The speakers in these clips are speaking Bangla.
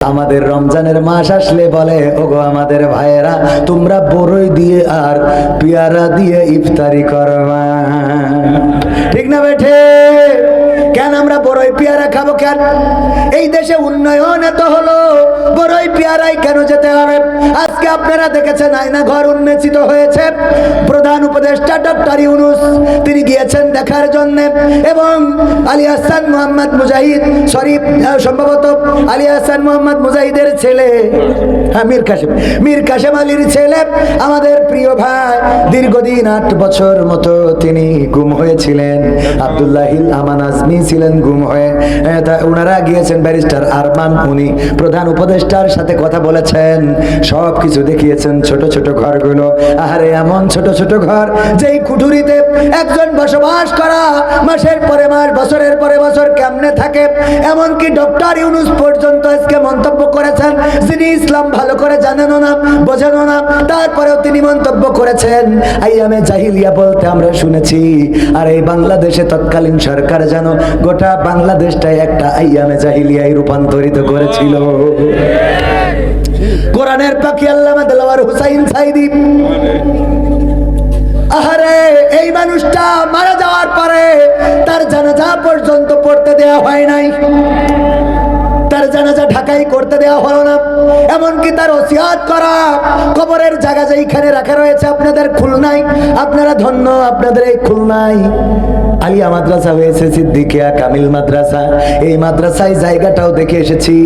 আমাদের রমজানের মাস আসলে বলে, ওগো আমাদের ভাইয়েরা, তোমরা বড়ই দিয়ে আর পেয়ারা দিয়ে ইফতারি করবা ঠিক না বেঠে? কেন আমরা বড়ই পেয়ারা খাব কেন? এই দেশে উন্নয়ন এত হলো। বড়ই পেয়ারাই কেন যেতে হবে? আজকে আপনারা দেখেছেন আয়না ঘর উন্মেচিত হয়েছে। প্রধান উপদেষ্টা ডক্টর ইউনুস, তিনি গিয়েছেন দেখার জন্য এবং আলী হাসান মোহাম্মদ মুজাহিদ শরীফ সম্ভবত আলী হাসান মোহাম্মদ মুজাহিদের ছেলে। হ্যাঁ মীর কাসেম মীর কাসেম আলীর ছেলে। আমাদের প্রিয় ভাই, দীর্ঘদিন আট বছর মতো তিনি গুম হয়েছিলেন। আব্দুল্লাহিল আমান আজমি ছিলেন গুম হয়ে। ওনারা গিয়েছেন ব্যারিস্টার আরমান, উনি প্রধান উপদেষ্টার সাথে কথা বলেছেন, সব কিছু দেখিয়েছেন ছোট ছোট ঘরগুলো। আরে এমন ছোট ছোট ঘর যেই কুঠুরিতে একজন বসবাস করা মাসের পরে মাস, বছরের পরে বছর কেমনে থাকে। এমনকি ডক্টর ইউনুস পর্যন্ত আজকে মন্তব্য করেছেন, যিনি ইসলাম ভালো করে জানেনও না, বোঝেনও না, তারপরেও তিনি মন্তব্য করেছেন। আইয়ামে জাহিলিয়া বলতে আমরা শুনেছি, আর এই বাংলাদেশে তৎকালীন সরকার যেন গোটা বাংলাদেশটাই একটা আইয়ামে জাহিলিয়ায় রূপান্তরিত করেছিল। কোরআনের পাখি আল্লামা দেলাওয়ার হুসাইন সাইদি। আহারে, এই মানুষটা মারা যাওয়ার পরে তার জানাজা পর্যন্ত দেওয়া হয় নাই। তার জানাজা ঢাকাই করতে দেওয়া হলো না। এমনকি তার ওসিয়াত করা কবরের জায়গা যেইখানে রাখা রয়েছে আপনাদের খুলনায়। আপনারা ধন্য আপনাদের এই খুলনায়। আলিয়া মাদ্রাসা হয়েছে, সিদ্দিকিয়া, কামিল মাদ্রাসা। এই মাদ্রাসায় জায়গাটাও দেখে এসেছি।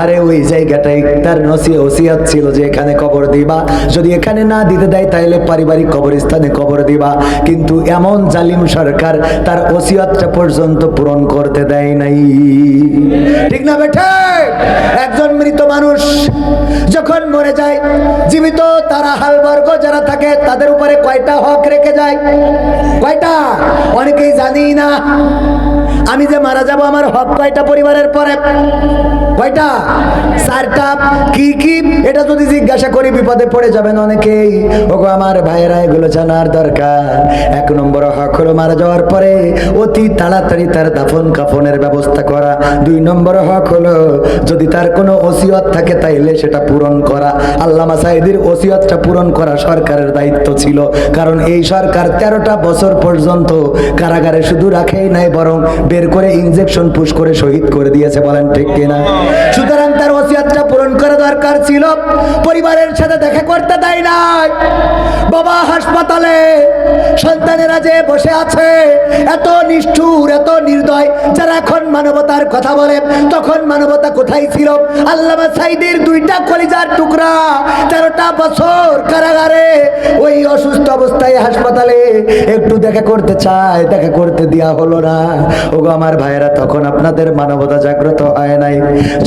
আরে ওই জায়গাটাই তার নসি ওসিয়াত ছিল যে এখানে কবর দিবা। যদি এখানে না দিতে দেয় তাহলে পারিবারিক কবরস্থানে কবর দিবা। কিন্তু এমন জালিম সরকার তার ওসিয়াতটা পর্যন্ত পূরণ করতে দেয় নাই। ঠিক না বেঠে? একজন মৃত মানুষ যখন মরে যায়, জীবিত তারা হালবর্গ যারা থাকে, তাদের উপরে কয়টা হক রেখে যায়? কয়টা অনেকেই জানি না। আমি যে মারা যাব, আমার হক কয়টা পরিবারের পরে? কয়টা? চারটা। কি কি? এটা যদি জিজ্ঞাসা করি, বিপদে পড়ে যাবেন অনেকেই। ওগো, আমার ভাইয়েরা, এগুলো জানার দরকার। এক নম্বর হক হলো মারা যাওয়ার পরে অতি তাড়াতাড়ি তার দাফন কাফনের ব্যবস্থা করা। দুই নম্বর হক হলো যদি তার কোনো ওসিয়ত থাকে, তাইলে সেটা পূরণ করা। আল্লামা সাইদির ওসিয়তটা পূরণ করা সরকারের দায়িত্ব ছিল। কারণ এই সরকার তেরোটা বছর পর্যন্ত কারাগারে শুধু রাখেই নাই, বরং বের করে ইনজেকশন পুশ করে শহীদ করে দিয়েছে, বলেন ঠিক কিনা? সুতরাং তার ওসিয়াতটা পূরণ করা দরকার ছিল। পরিবারের সাথে দেখা করতে দেয় নাই। বাবা হাসপাতালে। সন্তানেরা যে বসে আছে, এত নিষ্ঠুর, এত নির্দয়। যারা এখন মানবতার কথা বলে, তখন মানবতা কোথায় ছিল? আল্লামা সাইদের দুইটা কলিজার টুকরা, তেরোটা বছর কারাগারে। ওই অসুস্থ অবস্থায় হাসপাতালে একটু দেখা করতে চায়, দেখা করতে দেওয়া হলো না। ওগো আমার ভাইয়েরা, তখন আপনাদের মানবতা জাগ্রত হয় নাই।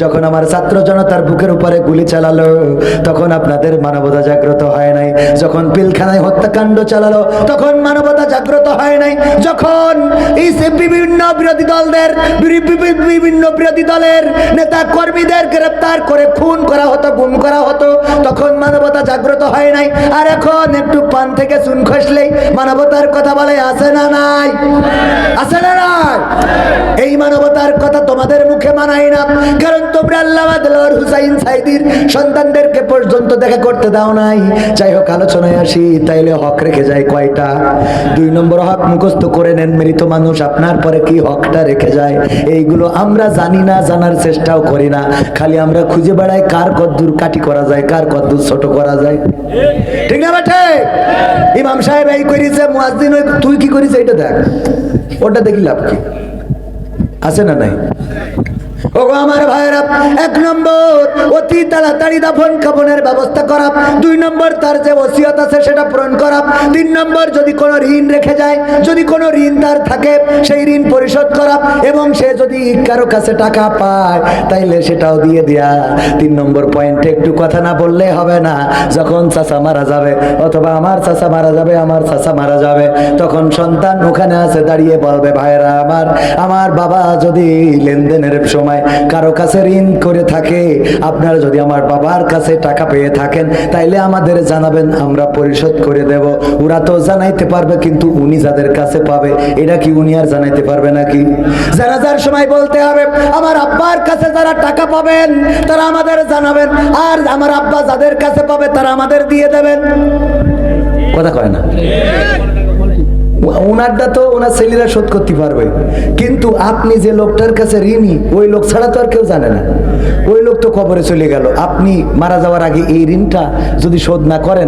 যখন আমার ছাত্র জনতার বুকের উপরে গুলি চালালো, তখন আপনাদের মানবতা জাগ্রত হয় নাই। যখন পিলখানায় হত্যাকাণ্ড চালালো। তখন মানবতা জাগ্রত হয় নাই। যখন বিভিন্ন বিরোধী দলদের, বিভিন্ন বিরোধী দলের নেতা কর্মীদের গ্রেপ্তার করে খুন করা হতো, গুম করা হতো, তখন মানবতা জাগ্রত হয় নাই। আর এখন একটু পান থেকে চুন খসলেই মানবতার কথা বলে, আছে না নাই? আছে না নাই? এই মানবতার কথা তোমাদের মুখে মানাই না। কারণ তোমরা আল্লাহ হুসাইন সাইদির সন্তানদেরকে পর্যন্ত দেখা করতে দাও নাই। যাই হোক, আলোচনায় আসি। তাইলে হক রেখে যায় কয়টা? দুই নম্বর হক মুখস্থ করে নেন মৃত মানুষ, আপনার পরে কি হকটা রেখে যায়? এইগুলো আমরা জানি না, জানার চেষ্টাও করি না। খালি আমরা খুঁজে বেড়াই কার কদ্দূর কাটি করা যায়, কার কদ্দূর ছোট করা যায়। ঠিক না বেঠে? ইমাম সাহেব এই করিছে মুয়াজ্জিন তুই কি করিস এটা দেখ। ওটা দেখি লাভ কি? আছে না নাই? ওগো আমার ভাইরা এক নম্বর অতি তাড়াতাড়ি দাফন কাফনের ব্যবস্থা করা। দুই নম্বর, তার যে ওসিয়ত আছে সেটা পূরণ করা। তিন নম্বর, যদি কোনো ঋণ রেখে যায়, যদি কোনো ঋণ তার থাকে, সেই ঋণ পরিশোধ করা এবং সে যদি কারও কাছে টাকা পায়, তাইলে সেটাও দিয়ে দেয়া। তিন নম্বর পয়েন্টে একটু কথা না বললে হবে না। যখন চাচা মারা যাবে, অথবা আমার চাচা মারা যাবে, আমার চাচা মারা যাবে, তখন সন্তান ওখানে আছে, দাঁড়িয়ে বলবে ভাইরা আমার আমার বাবা যদি লেনদেনের সময় কারও কাছে ঋণ করে থাকে, আপনারা যদি আমার বাবার কাছে টাকা পেয়ে থাকেন, তাইলে আমাদের জানাবেন, আমরা পরিশোধ করে দেব। ওরা তো জানাইতে পারবে, কিন্তু উনি যাদের কাছে পাবে, এটা কি উনি আর জানাইতে পারবে নাকি? জানাজার সময় বলতে হবে, আমার আব্বার কাছে যারা টাকা পাবেন, তারা আমাদের জানাবেন, আর আমার আব্বা যাদের কাছে পাবে, তারা আমাদের দিয়ে দেবেন। কথা কয় না? ওনারটা তো ওনার ছেলেরা শোধ করতে পারবে। কিন্তু আপনি যে লোকটার কাছে ঋণী, ওই লোক ছাড়া তো আর কেউ জানে না। ওই লোক তো কবরে চলে গেল। আপনি মারা যাওয়ার আগে এই ঋণটা যদি শোধ না করেন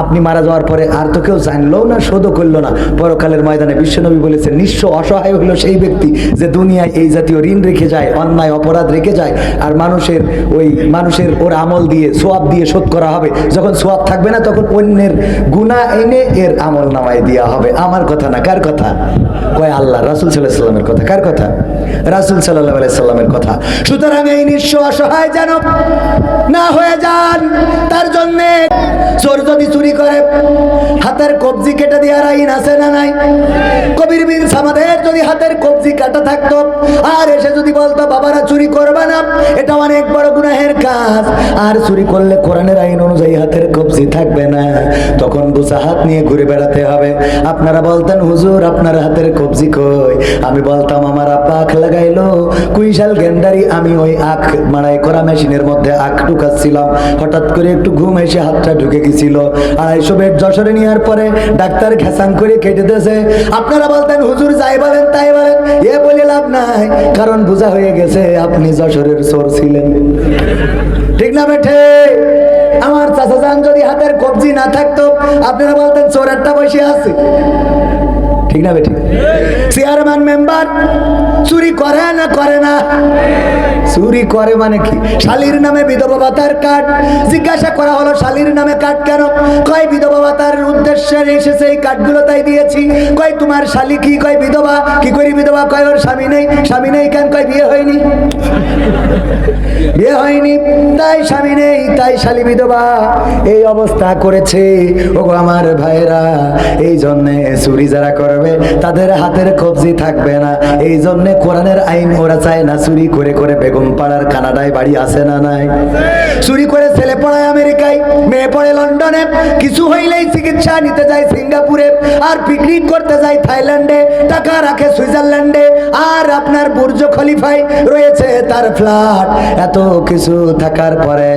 আপনি মারা যাওয়ার পরে আর তো কেউ জানলো না, শোধও করল না। পরকালের ময়দানে বিশ্বনবী বলেছেন, নিঃস্ব অসহায় হলো সেই ব্যক্তি যে দুনিয়ায় এই জাতীয় ঋণ রেখে যায়, অন্যায়, অপরাধ রেখে যায়, আর মানুষের ওই মানুষের ওর আমল দিয়ে, সোয়াব দিয়ে শোধ করা হবে। যখন সোয়াব থাকবে না, তখন অন্যের গুণা এনে এর আমল নামায় দেওয়া হবে। আমার কথা না, কার কথা? কয় আল্লাহ, রাসুল সাল্লাহ সাল্লামের কথা, কার কথা? রাসুল সাল্লাহ সাল্লামের কথা। সুতরাং এই নিঃস্ব অসহায় যেন না হয়ে যান, তার জন্যে চোর যদি চুরি করে, হাতের কবজি কেটে দেওয়ার আইন আছে না নাই? সামাদের যদি হাতের কবজি কাটা থাকতো, আর এসে যদি বলতো, বাবারা, চুরি করবে না, এটা অনেক বড় গুনাহের কাজ। আর চুরি করলে কোরআনের আইন অনুযায়ী হাতের কবজি থাকবে না। তখন বুঝা হাত নিয়ে ঘুরে বেড়াতে হবে। আপনারা বলতেন, হুজুর, আপনার হাতের কবজি কই? আমি বলতাম, আমার আব্বা আখ লাগাইলো, কুইশাল গেন্ডারি, আমি ওই আখ মাড়াই করা মেশিনের মধ্যে আখ ঢুকাচ্ছিলাম। হঠাৎ করে একটু ঘুম এসে হাতটা ঢুকে গেছিল। আড়াইশো বেড যশোরে নেওয়ার পরে ডাক্তার ঘেসাং করে কেটে দিয়েছে। আপনারা বলতেন, হুজুর যাই বলেন, তাই বলেন। এ বলে লাভ নাই, কারণ বোঝা হয়ে গেছে আপনি যশোরের চোর ছিলেন। ঠিক না বেঠে? আমার চাচা যান যদি হাতের কবজি না থাকতো, আপনারা বলতেন চোর একটা বসে আছে। ঠিক না চেয়ারম্যান মেম্বার চুরি করে না করে না? চুরি করে মানে কি? শালির নামে বিধবা ভাতার কার্ড জিজ্ঞাসা করা হলো, শালির নামে কার্ড কেন? কয় উদ্দেশ্যে এসেছে, এই কার্ডগুলো তাই দিয়েছি। কয়, তোমার শালি কি? কয়, বিধবা? কি করি বিধবা? কয়, ওর স্বামী নেই। স্বামী নেই কেন? কয়, বিয়ে হয়নি। বিয়ে হয়নি। তাই স্বামী নেই, তাই শালি বিধবা এই অবস্থা করেছে। ওগো আমার ভাইরা এই জন্যে চুরি যারা করবে, তাদের হাতের কবজি থাকবে না। এই জন্যে কোরআনের আইন ওরা চায় না, চুরি করে করে বেগম পাড়ার কানাডায় বাড়ি আসে না নাই। চুরি করে ছেলে পড়ায় আমেরিকায়, মেয়ে পড়ে লন্ডনে। কিছু হইলেই চিকিৎসা নিতে যায় সিঙ্গাপুরে আর পিকনিক করতে যায় থাইল্যান্ডে, টাকা রাখে সুইজারল্যান্ডে, আর আপনার বুর্জ খলিফায় রয়েছে তার ফ্ল্যাট এত কিছু থাকার পরে